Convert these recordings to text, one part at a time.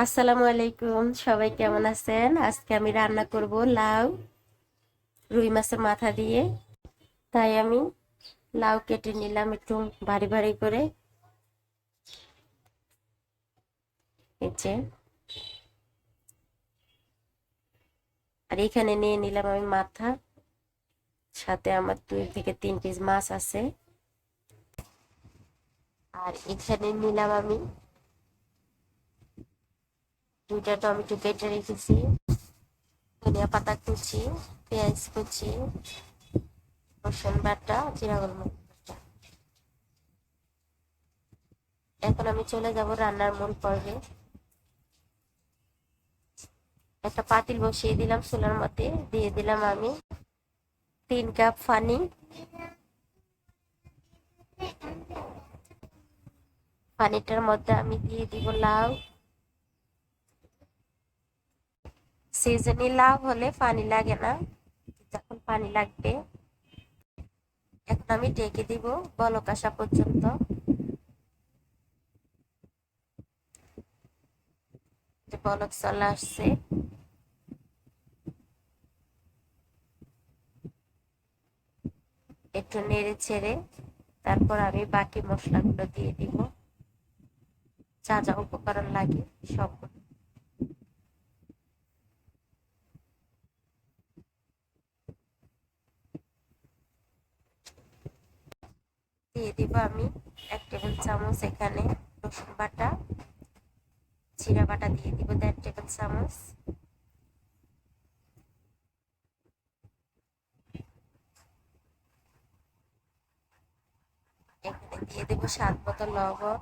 আসসালামু আলাইকুম, সবাই কেমন আছেন? আজকে আমি রান্না করব লাউ, রুই মাছের মাথা দিয়ে। তাই আমি লাউ কেটে নিলাম একটু ভারী ভারী করে। আর এখানে নিয়ে নিলাম আমি মাথা, সাথে আমার দুই থেকে তিন পিস মাছ আছে। আর এখানে নিলাম আমি দুইটা টমেটো কেটে রেখেছি, ধনিয়া পাতা কুচি, পেঁয়াজ কুচি, রসুন বাটা, জিরা এখন আমি চলে যাব রান্নার মূল পর্বে। একটা পাতিল বসিয়ে দিলাম চুলার মধ্যে, দিয়ে দিলাম আমি তিন কাপ পানি পানিটার মধ্যে আমি দিয়ে দিব লাউ। সিজনি লাউ হলে পানি লাগে না। যখন পানি লাগবে, এখন আমি ডেকে দিব বলক আসা পর্যন্ত। বলক চলে আসছে। একটু নেড়ে ছেড়ে তারপর আমি বাকি মশলাগুলো দিয়ে দিব। যা যা উপকরণ লাগে সবগুলো দিয়ে দিব আমি এক টেবিল চামচ এখানে রসুন বাটা, জিরা বাটা দিয়ে দিব দেড় টেবিল চামচ। এখানে দিয়ে দেবো স্বাদ মতো লবণ।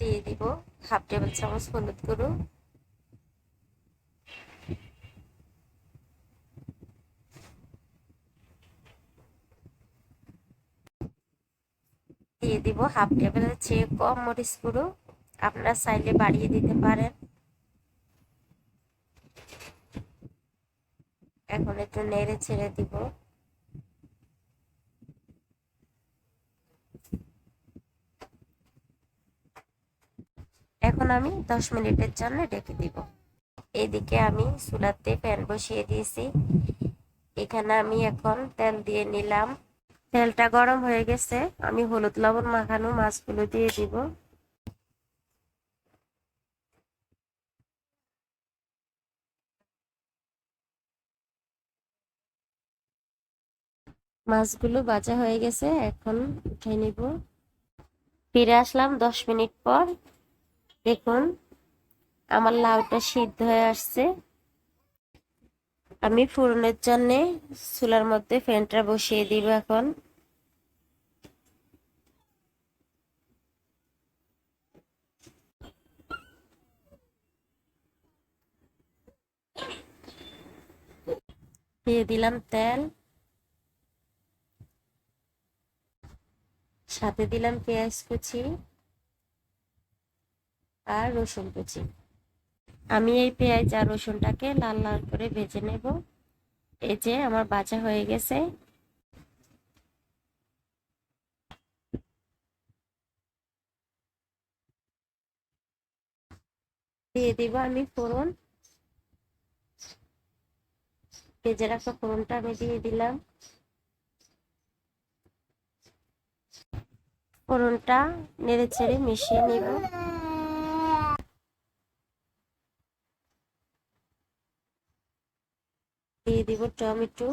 দিয়ে দিব হাফ টেবিল চামচ হলুদ গুঁড়ো। দিয়ে দিব হাফ টেবিলের চেয়ে কম মরিচ গুঁড়ো। আপনারা চাইলে বাড়িয়ে দিতে পারেন। এখন একটু নেড়ে ছেড়ে দিব। এখন আমি দশ মিনিটের জন্য ডেকে দিব। এদিকে আমি চুলাতে প্যান বসিয়ে দিয়েছি। এখানে আমি এখন তেল দিয়ে নিলাম। তেলটা গরম হয়ে গেছে, আমি হলুদ লবণ মাখানো মাছগুলো দিয়ে দিব। মাছগুলো ভাজা হয়ে গেছে, এখন উঠে নিব। ফিরে আসলাম দশ মিনিট পর। দেখুন, আমার লাউটা সিদ্ধ হয়ে আসছে। আমি ফোড়নের জন্য চুলার মধ্যে ফ্যানটা বসিয়ে দিব এখন। দিয়ে দিলাম তেল। সাথে দিলাম পেঁয়াজ কুচি আর রসুন কুচি। আমি এই পেঁয়াজ আর রসুনটাকে লাল লাল করে ভেজে নেব। এই যে আমার বাজা হয়ে গেছে। দিয়ে দিব আমি ফোড়ন। ভেজে রাখা ফোড়নটা আমি দিয়ে দিলাম। ফোড়নটা নেড়ে চেড়ে মিশিয়ে নেব। দিয়ে দিব টমেটো।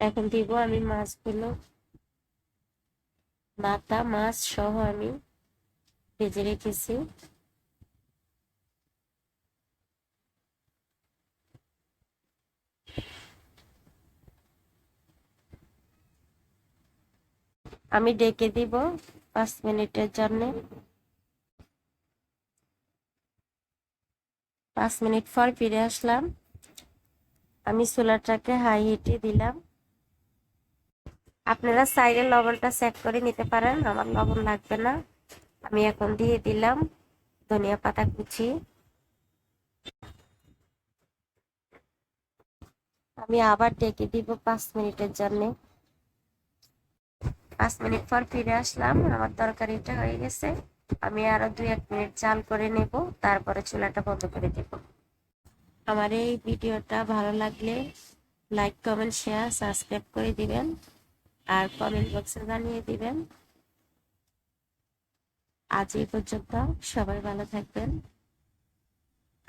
এখন দিব আমি মাছগুলো। মাথা মাছ সহ আমি ভেজে রেখেছি। আমি ডেকে দিব পাঁচ মিনিটের জন্য। পাঁচ মিনিট পর ফিরে আসলাম। আমি সোলারটাকে হাই হিটে দিলাম। আপনারা সাইডে লবণটা চেক করে নিতে পারেন, আমার লবণ লাগবে না। আমি এখন দিয়ে দিলাম ধনিয়া পাতা কুচি। আমি আবার ডেকে দিব পাঁচ মিনিটের জন্য। পাঁচ মিনিট পর ফিরে আসলাম, আমার তরকারিটা হয়ে গেছে। আমি আরও দুই এক মিনিট চাল করে নেব, তারপরে চুলাটা বন্ধ করে দেব। আমার এই ভিডিওটা ভালো লাগলে লাইক, কমেন্ট, শেয়ার, সাবস্ক্রাইব করে দিবেন আর কমেন্ট বক্সে জানিয়ে দিবেন। আজ এই পর্যন্ত সবাই ভালো থাকবেন।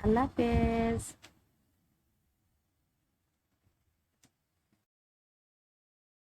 আল্লাহ হাফেজ।